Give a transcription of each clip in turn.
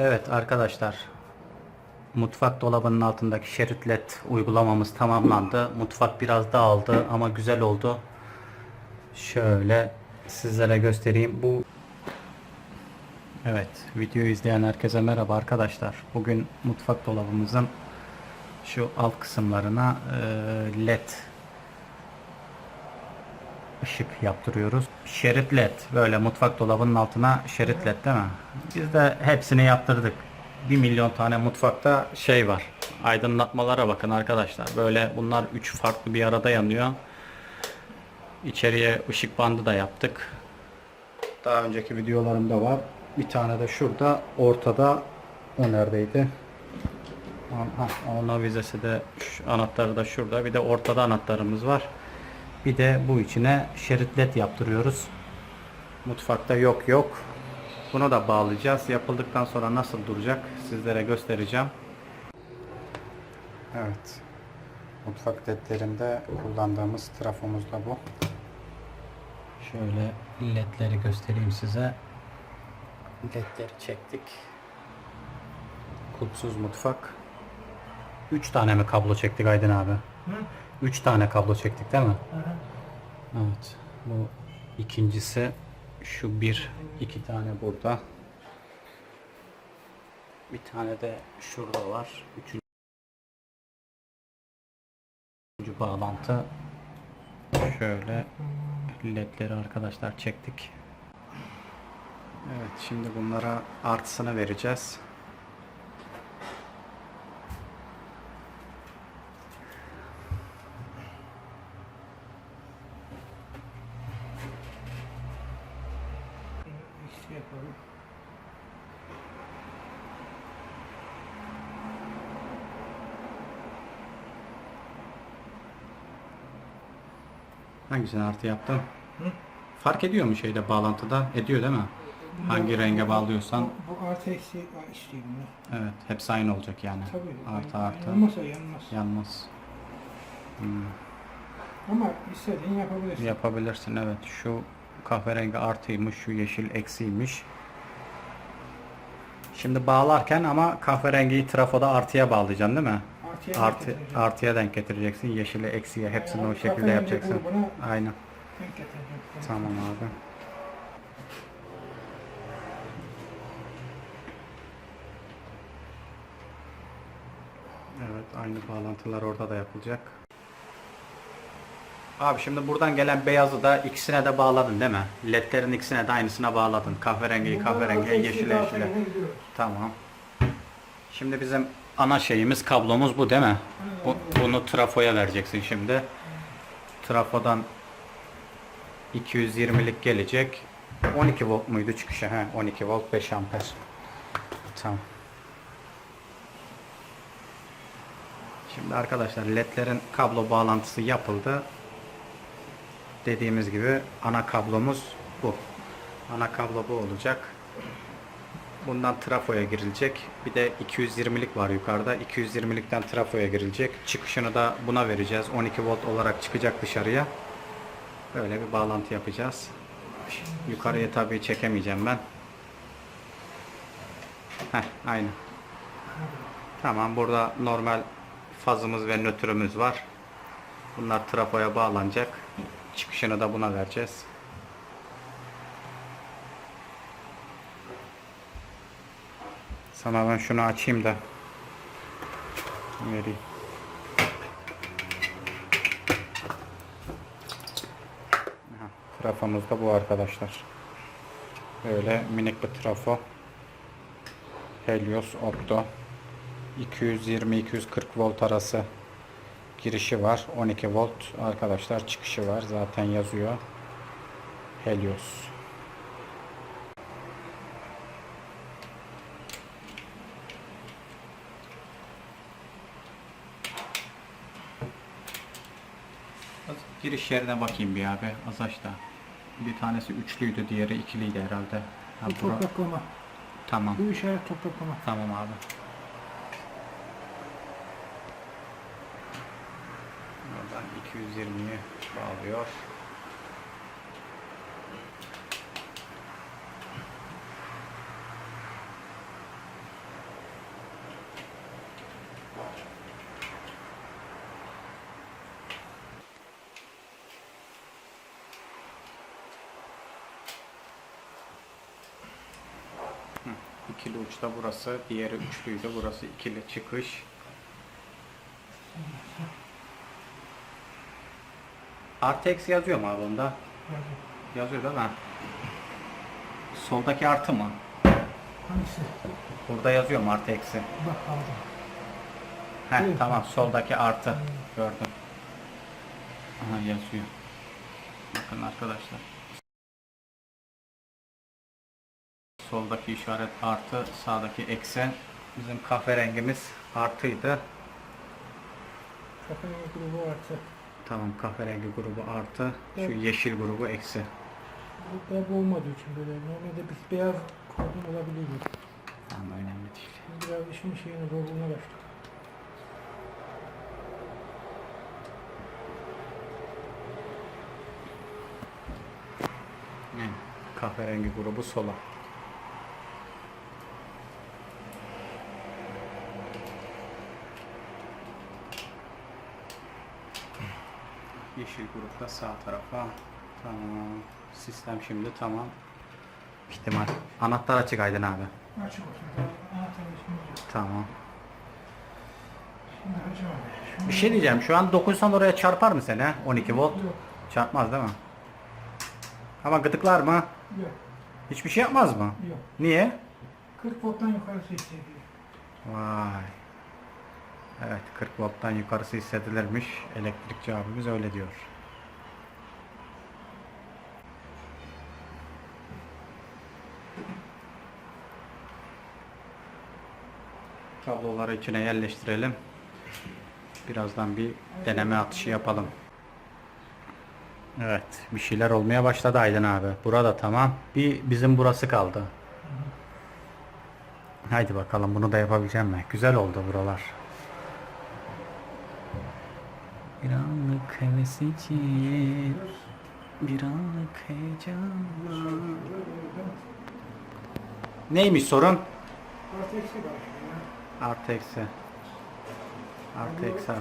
Evet arkadaşlar. Mutfak dolabının altındaki şerit led uygulamamız tamamlandı. Mutfak biraz dağıldı ama güzel oldu. Şöyle sizlere göstereyim. Bu Evet, videoyu izleyen herkese merhaba arkadaşlar. Bugün mutfak dolabımızın şu alt kısımlarına led ışık yaptırıyoruz. Şerit led böyle mutfak dolabının altına şerit led değil mi? Biz de hepsini yaptırdık. 1 milyon tane mutfakta şey var. Aydınlatmalara bakın arkadaşlar. Böyle bunlar 3 farklı bir arada yanıyor. İçeriye ışık bandı da yaptık. Daha önceki videolarımda var. Bir tane de şurada ortada o neredeydi? Ha, ona vizesi de anahtarı da şurada. Bir de ortada anahtarımız var. Bir de bu içine şerit led yaptırıyoruz. Mutfakta yok yok. Bunu da bağlayacağız. Yapıldıktan sonra nasıl duracak sizlere göstereceğim. Evet. Mutfak ledlerinde kullandığımız trafomuz da bu. Şöyle ledleri göstereyim size. Ledleri çektik. Kulpsuz mutfak. 3 tane mi kablo çektik Aydın abi? 3 tane kablo çektik değil mi? Evet. Bu ikincisi şu bir iki tane burada. Bir tane de şurada var. Üçüncü bağlantı. Şöyle ledleri arkadaşlar çektik. Evet şimdi bunlara artısını vereceğiz. Yapalım. Hangisini artı yaptın? Fark ediyor mu şeyde bağlantıda? Ediyor değil mi? Hangi renge bağlıyorsan Bu, bu artı eksi ya. evet hepsi aynı olacak yani. Tabii. Artı artı Olmasa yanmaz. yanmaz. Hmm. Ama istediğin yapabilirsin. Yapabilirsin evet. Şu kahverengi artıymış, şu yeşil eksiymiş. Şimdi bağlarken ama kahverengiyi trafoda artıya bağlayacaksın değil mi? Artıya Artı, getireceğim. artıya denk getireceksin. Yeşili eksiye hepsini Yani o şekilde kahverengi yapacaksın. grubuna Aynen. denk. Tamam abi. Evet aynı bağlantılar orada da yapılacak. Abi şimdi buradan gelen beyazı da ikisine de bağladın değil mi? Ledlerin ikisine de aynısına bağladın. Kahverengiyi kahverengiye, yeşile yeşile. Tamam. Şimdi bizim ana şeyimiz kablomuz bu değil mi? Bu, bunu trafoya vereceksin şimdi. Trafodan 220'lik gelecek. 12 volt muydu çıkışı? He, 12 volt 5 amper. Tamam. Şimdi arkadaşlar ledlerin kablo bağlantısı yapıldı. Dediğimiz gibi ana kablomuz bu. Ana kablo bu olacak. Bundan trafoya girilecek. Bir de 220'lik var yukarıda. 220'likten trafoya girilecek. Çıkışını da buna vereceğiz. 12 volt olarak çıkacak dışarıya. Böyle bir bağlantı yapacağız. Yukarıya tabii çekemeyeceğim ben. Heh, aynı. Tamam burada normal fazımız ve nötrümüz var. Bunlar trafoya bağlanacak. Çıkışını da buna vereceğiz. Sana ben şunu açayım da vereyim. Trafomuz da bu arkadaşlar. Böyle minik bir trafo. Helios Opto. 220-240 volt arası girişi var. 12 volt arkadaşlar çıkışı var. Zaten yazıyor. Helios. Giriş yerine bakayım bir abi. Az da. Bir tanesi üçlüydü, diğeri ikiliydi herhalde. Ha, Bu bura- topraklama. Tamam. Bu işaret topraklama. Tamam abi. 220'yi bağlıyor. İkili uçta burası, diğeri üçlüydü. Burası ikili çıkış. Artı eksi yazıyor mu abi onda? Yazıyor. Yazıyor değil mi? Soldaki artı mı? Hangisi? Burada yazıyor mu artı eksi? Bak aldım. Heh Evet. tamam soldaki artı. Gördüm. Aha yazıyor. Bakın arkadaşlar. Soldaki işaret artı, sağdaki eksi. Bizim kahverengimiz artıydı. Kafenin grubu artı. Tamam kahverengi grubu artı, şu Evet. yeşil grubu eksi. Bu da bu olmadığı için böyle. Normalde biz beyaz kordon olabiliyor. Tamam önemli değil. Biz biraz işin şeyini zorluğuna başladık. Yani kahverengi grubu sola. Yeşil grup da sağ tarafa. Tamam. Sistem şimdi tamam. İhtimal. Anahtar açık Aydın abi. Açık olsun. Tamam. Şimdi hocam şunu- Bir şey diyeceğim. Şu an dokunsan oraya çarpar mı seni? 12 volt. Yok. Çarpmaz değil mi? Ama gıdıklar mı? Yok. Hiçbir şey yapmaz mı? Yok. Niye? 40 volttan yukarısı hissediyor. Vay. Evet 40 volttan yukarısı hissedilirmiş. Elektrikçi abimiz öyle diyor. Kabloları içine yerleştirelim. Birazdan bir deneme atışı yapalım. Evet, bir şeyler olmaya başladı Aydın abi. Burada tamam. Bir bizim burası kaldı. Haydi bakalım bunu da yapabileceğim mi? Güzel oldu buralar. Bir anlık heves için bir anlık heyecan. Neymiş sorun? Artı eksi var. Artı eksi. Artı eksi.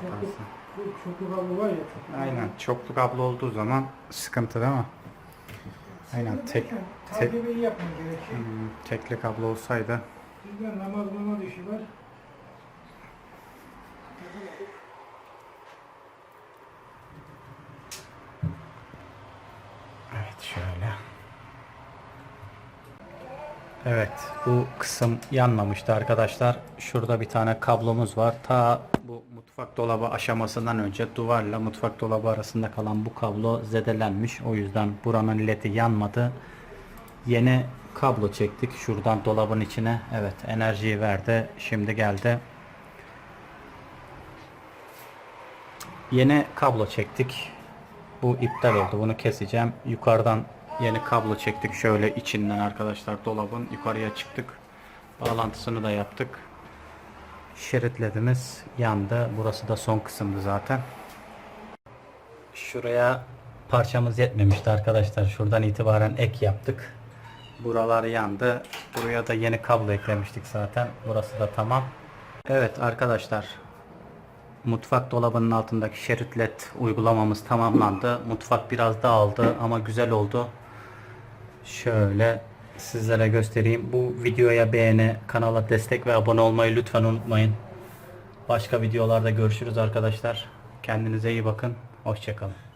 Bu çoklu kablo var ya. Çoklu Aynen. Çoklu kablo olduğu zaman sıkıntı değil mi? Aynen. Tek, tek, iyi yapman gerekiyor. Hmm, tekli kablo olsaydı Sizde namaz namaz işi var. Evet bu kısım yanmamıştı arkadaşlar. Şurada bir tane kablomuz var. Ta bu mutfak dolabı aşamasından önce duvarla mutfak dolabı arasında kalan bu kablo zedelenmiş. O yüzden buranın ledi yanmadı. Yeni kablo çektik. Şuradan dolabın içine. Evet enerjiyi verdi. Şimdi geldi. Yeni kablo çektik. Bu iptal oldu. Bunu keseceğim. Yukarıdan yeni kablo çektik. Şöyle içinden arkadaşlar dolabın yukarıya çıktık. Bağlantısını da yaptık. Şerit ledimiz yandı. Burası da son kısımdı zaten. Şuraya parçamız yetmemişti arkadaşlar. Şuradan itibaren ek yaptık. Buralar yandı. Buraya da yeni kablo eklemiştik zaten. Burası da tamam. Evet arkadaşlar Mutfak dolabının altındaki şerit led uygulamamız tamamlandı. Mutfak biraz dağıldı ama güzel oldu. Şöyle sizlere göstereyim. Bu videoya beğeni, kanala destek ve abone olmayı lütfen unutmayın. Başka videolarda görüşürüz arkadaşlar. Kendinize iyi bakın. Hoşçakalın.